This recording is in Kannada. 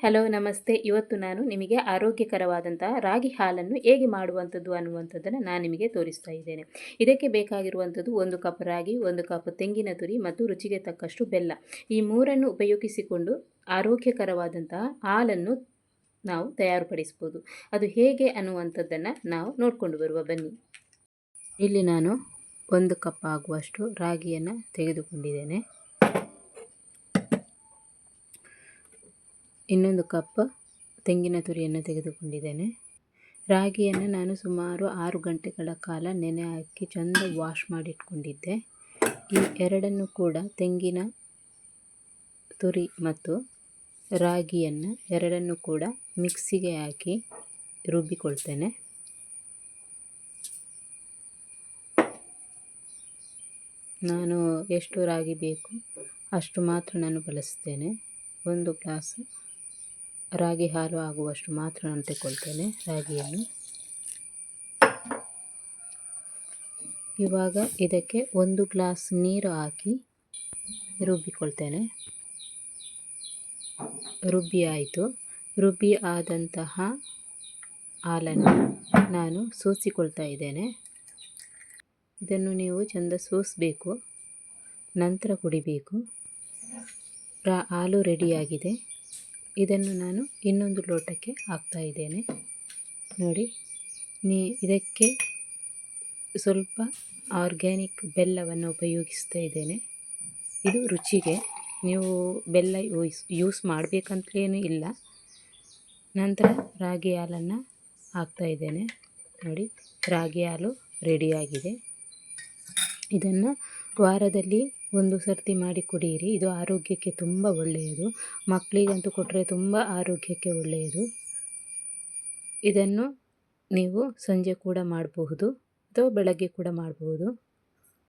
ಹಲೋ, ನಮಸ್ತೆ. ಇವತ್ತು ನಾನು ನಿಮಗೆ ಆರೋಗ್ಯಕರವಾದಂತಹ ರಾಗಿ ಹಾಲನ್ನು ಹೇಗೆ ಮಾಡುವಂಥದ್ದು ಅನ್ನುವಂಥದ್ದನ್ನು ನಾನು ನಿಮಗೆ ತೋರಿಸ್ತಾ ಇದ್ದೇನೆ. ಇದಕ್ಕೆ ಬೇಕಾಗಿರುವಂಥದ್ದು ಒಂದು ಕಪ್ ರಾಗಿ, ಒಂದು ಕಪ್ ತೆಂಗಿನ ತುರಿ ಮತ್ತು ರುಚಿಗೆ ತಕ್ಕಷ್ಟು ಬೆಲ್ಲ. ಈ ಮೂರನ್ನು ಉಪಯೋಗಿಸಿಕೊಂಡು ಆರೋಗ್ಯಕರವಾದಂತಹ ಹಾಲನ್ನು ನಾವು ತಯಾರುಪಡಿಸ್ಬೋದು ಅದು ಹೇಗೆ ಅನ್ನುವಂಥದ್ದನ್ನು ನಾವು ನೋಡಿಕೊಂಡು ಬರುವ, ಬನ್ನಿ. ಇಲ್ಲಿ ನಾನು ಒಂದು ಕಪ್ ಆಗುವಷ್ಟು ರಾಗಿಯನ್ನು ತೆಗೆದುಕೊಂಡಿದ್ದೇನೆ. ಇನ್ನೊಂದು ಕಪ್ ತೆಂಗಿನ ತುರಿಯನ್ನು ತೆಗೆದುಕೊಂಡಿದ್ದೇನೆ. ರಾಗಿಯನ್ನು ನಾನು ಸುಮಾರು ಆರು ಗಂಟೆಗಳ ಕಾಲ ನೆನೆ ಹಾಕಿ ಚೆಂದ ವಾಶ್ ಮಾಡಿಟ್ಕೊಂಡಿದ್ದೆ. ಈ ಎರಡನ್ನು ಕೂಡ ತೆಂಗಿನ ತುರಿ ಮತ್ತು ರಾಗಿಯನ್ನು ಎರಡನ್ನು ಕೂಡ ಮಿಕ್ಸಿಗೆ ಹಾಕಿ ರುಬ್ಬಿಕೊಳ್ತೇನೆ. ನಾನು ಎಷ್ಟು ರಾಗಿ ಬೇಕು ಅಷ್ಟು ಮಾತ್ರ ನಾನು ಬಳಸ್ತೇನೆ. ಒಂದು ಗ್ಲಾಸ್ ರಾಗಿ ಹಾಲು ಆಗುವಷ್ಟು ಮಾತ್ರ ನಾನು ತೆಗೊಳ್ತೇನೆ ರಾಗಿಯನ್ನು. ಇವಾಗ ಇದಕ್ಕೆ ಒಂದು ಗ್ಲಾಸ್ ನೀರು ಹಾಕಿ ರುಬ್ಬಿಕೊಳ್ತೇನೆ. ರುಬ್ಬಿ ಆಯಿತು. ರುಬ್ಬಿ ಆದಂತಹ ಹಾಲನ್ನು ನಾನು ಸೋಸಿಕೊಳ್ತಾ ಇದ್ದೇನೆ. ಇದನ್ನು ನೀವು ಚೆಂದ ಸೋಸಬೇಕು. ನಂತರ ಕುಡಿಬೇಕು. ಹಾಲು ರೆಡಿಯಾಗಿದೆ. ಇದನ್ನು ನಾನು ಇನ್ನೊಂದು ಲೋಟಕ್ಕೆ ಹಾಕ್ತಾ ಇದ್ದೇನೆ. ನೋಡಿ, ನೀ ಇದಕ್ಕೆ ಸ್ವಲ್ಪ ಆರ್ಗ್ಯಾನಿಕ್ ಬೆಲ್ಲವನ್ನು ಉಪಯೋಗಿಸ್ತಾ ಇದ್ದೇನೆ. ಇದು ರುಚಿಗೆ ನೀವು ಬೆಲ್ಲ ಯೂಸ್ ಯೂಸ್ ಮಾಡಬೇಕಂತಲೇನು ಇಲ್ಲ. ನಂತರ ರಾಗಿ ಹಾಲನ್ನು ಹಾಕ್ತಾ ಇದ್ದೇನೆ. ನೋಡಿ, ರಾಗಿ ಹಾಲು ರೆಡಿಯಾಗಿದೆ. ಇದನ್ನು ವಾರದಲ್ಲಿ ಒಂದು ಸರ್ತಿ ಮಾಡಿ ಕುಡಿಯಿರಿ ಇದು ಆರೋಗ್ಯಕ್ಕೆ ತುಂಬ ಒಳ್ಳೆಯದು. ಮಕ್ಕಳಿಗಂತೂ ಕೊಟ್ಟರೆ ತುಂಬ ಆರೋಗ್ಯಕ್ಕೆ ಒಳ್ಳೆಯದು. ಇದನ್ನು ನೀವು ಸಂಜೆ ಕೂಡ ಮಾಡಬಹುದು ಅಥವಾ ಬೆಳಗ್ಗೆ ಕೂಡ ಮಾಡಬಹುದು.